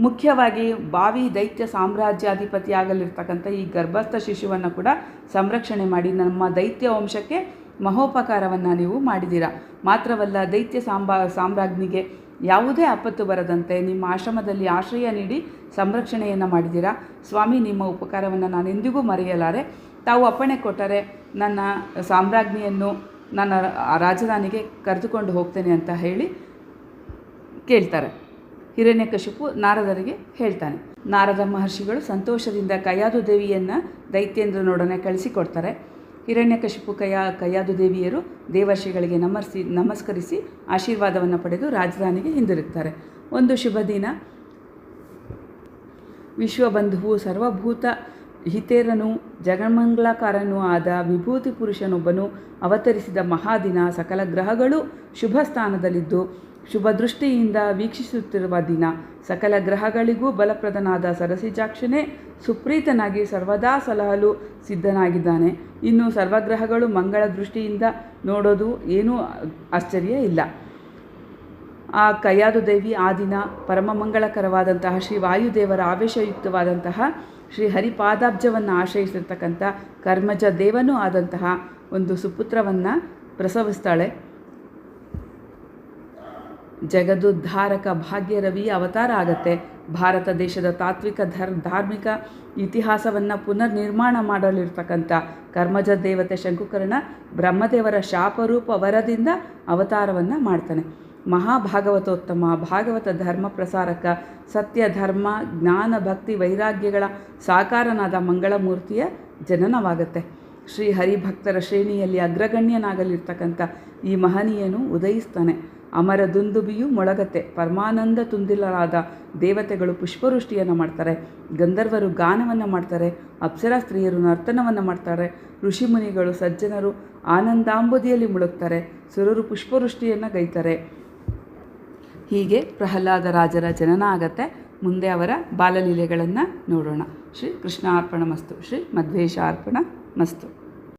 ಮುಖ್ಯವಾಗಿ ಬಾವಿ ದೈತ್ಯ ಸಾಮ್ರಾಜ್ಯಾಧಿಪತಿಯಾಗಲಿರ್ತಕ್ಕಂಥ ಈ ಗರ್ಭಸ್ಥ ಶಿಶುವನ್ನು ಕೂಡ ಸಂರಕ್ಷಣೆ ಮಾಡಿ ನಮ್ಮ ದೈತ್ಯ ವಂಶಕ್ಕೆ ಮಹೋಪಕಾರವನ್ನು ನೀವು ಮಾಡಿದ್ದೀರಾ? ಮಾತ್ರವಲ್ಲ ದೈತ್ಯ ಸಾಂಬಾ ಸಾಮ್ರಾಜ್ಞಿಗೆ ಯಾವುದೇ ಆಪತ್ತು ಬರದಂತೆ ನಿಮ್ಮ ಆಶ್ರಮದಲ್ಲಿ ಆಶ್ರಯ ನೀಡಿ ಸಂರಕ್ಷಣೆಯನ್ನು ಮಾಡಿದ್ದೀರಾ? ಸ್ವಾಮಿ, ನಿಮ್ಮ ಉಪಕಾರವನ್ನು ನಾನು ಎಂದಿಗೂ ಮರೆಯಲಾರೆ. ತಾವು ಅಪ್ಪಣೆ ಕೊಟ್ಟರೆ ನನ್ನ ಸಾಮ್ರಾಜ್ಞಿಯನ್ನು, ನನ್ನ ರಾಜಧಾನಿಗೆ ಕರೆದುಕೊಂಡು ಹೋಗ್ತೇನೆ ಅಂತ ಹೇಳಿ ಕೇಳ್ತಾರೆ. ಹಿರಣ್ಯಕಶಿಪು ನಾರದರಿಗೆ ಹೇಳ್ತಾನೆ. ನಾರದ ಮಹರ್ಷಿಗಳು ಸಂತೋಷದಿಂದ ಕಯಾದು ದೇವಿಯನ್ನು ದೈತ್ಯೇಂದ್ರನೊಡನೆ ಕಳಿಸಿಕೊಡ್ತಾರೆ. ಹಿರಣ್ಯಕಶಿಪು ಕಯಾ ಕಯಾದು ದೇವಿಯರು ದೇವರ್ಷಿಗಳಿಗೆ ನಮರ್ಸಿ ನಮಸ್ಕರಿಸಿ ಆಶೀರ್ವಾದವನ್ನು ಪಡೆದು ರಾಜಧಾನಿಗೆ ಹಿಂದಿರುಗ್ತಾರೆ. ಒಂದು ಶುಭ ದಿನ. ವಿಶ್ವಬಂಧುವು ಸರ್ವಭೂತ ಹಿತೇರನು ಜಗನ್ಮಂಗ್ಲಾಕಾರನೂ ಆದ ವಿಭೂತಿ ಪುರುಷನೊಬ್ಬನು ಅವತರಿಸಿದ ಮಹಾದಿನ ಸಕಲ ಗ್ರಹಗಳು ಶುಭ ಸ್ಥಾನದಲ್ಲಿದ್ದು ಶುಭ ದೃಷ್ಟಿಯಿಂದ ವೀಕ್ಷಿಸುತ್ತಿರುವ ದಿನ. ಸಕಲ ಗ್ರಹಗಳಿಗೂ ಬಲಪ್ರದನಾದ ಸರಸಿಜಾಕ್ಷನೇ ಸುಪ್ರೀತನಾಗಿ ಸರ್ವದಾ ಸಲಹಲು ಸಿದ್ಧನಾಗಿದ್ದಾನೆ. ಇನ್ನು ಸರ್ವಗ್ರಹಗಳು ಮಂಗಳ ದೃಷ್ಟಿಯಿಂದ ನೋಡೋದು ಏನೂ ಆಶ್ಚರ್ಯ ಇಲ್ಲ. ಆ ಕೈಯಾದು ದೇವಿ ಆ ದಿನ ಪರಮ ಮಂಗಳಕರವಾದಂತಹ ಶ್ರೀ ವಾಯುದೇವರ ಆವೇಶಯುಕ್ತವಾದಂತಹ ಶ್ರೀ ಹರಿಪಾದಾಬ್ಜವನ್ನು ಆಶ್ರಯಿಸಿರ್ತಕ್ಕಂಥ ಕರ್ಮಜ ದೇವನೂ ಆದಂತಹ ಒಂದು ಸುಪುತ್ರವನ್ನು ಪ್ರಸವಿಸ್ತಾಳೆ. ಜಗದುದ್ಧಾರಕ ಭಾಗ್ಯರವಿ ಅವತಾರ ಆಗತ್ತೆ. ಭಾರತ ದೇಶದ ತಾತ್ವಿಕ ಧರ್, ಧಾರ್ಮಿಕ ಇತಿಹಾಸವನ್ನು ಪುನರ್ ನಿರ್ಮಾಣ ಮಾಡಲಿರ್ತಕ್ಕಂಥ ಕರ್ಮಜ ದೇವತೆ ಶಂಕುಕರ್ಣ ಬ್ರಹ್ಮದೇವರ ಶಾಪರೂಪ ವರದಿಂದ ಅವತಾರವನ್ನು ಮಾಡ್ತಾನೆ. ಮಹಾಭಾಗವತೋತ್ತಮ, ಭಾಗವತ ಧರ್ಮ ಪ್ರಸಾರಕ, ಸತ್ಯ ಧರ್ಮ, ಜ್ಞಾನ ಭಕ್ತಿ ವೈರಾಗ್ಯಗಳ ಸಾಕಾರನಾದ ಮಂಗಳಮೂರ್ತಿಯ ಜನನವಾಗತ್ತೆ. ಶ್ರೀ ಹರಿಭಕ್ತರ ಶ್ರೇಣಿಯಲ್ಲಿ ಅಗ್ರಗಣ್ಯನಾಗಲಿರ್ತಕ್ಕಂಥ ಈ ಮಹನೀಯನು ಉದಯಿಸ್ತಾನೆ. ಅಮರ ದುಂದುಬಿಯು ಮೊಳಗತ್ತೆ. ಪರಮಾನಂದ ತುಂದಿಲರಾದ ದೇವತೆಗಳು ಪುಷ್ಪವೃಷ್ಟಿಯನ್ನು ಮಾಡ್ತಾರೆ. ಗಂಧರ್ವರು ಗಾನವನ್ನು ಮಾಡ್ತಾರೆ. ಅಪ್ಸರಾ ಸ್ತ್ರೀಯರು ನರ್ತನವನ್ನು ಮಾಡ್ತಾರೆ. ಋಷಿಮುನಿಗಳು ಸಜ್ಜನರು ಆನಂದಾಂಬುದಿಯಲ್ಲಿ ಮುಳುಗ್ತಾರೆ. ಸುರರು ಪುಷ್ಪವೃಷ್ಟಿಯನ್ನು ಗೈತಾರೆ. ಹೀಗೆ ಪ್ರಹ್ಲಾದ ರಾಜರ ಜನನ ಆಗತ್ತೆ. ಮುಂದೆ ಅವರ ಬಾಲಲೀಲೆಗಳನ್ನು ನೋಡೋಣ. ಶ್ರೀ ಕೃಷ್ಣಾರ್ಪಣ ಮಸ್ತು ಶ್ರೀ ಮಧ್ವೇಶ ಅರ್ಪಣ ಮಸ್ತು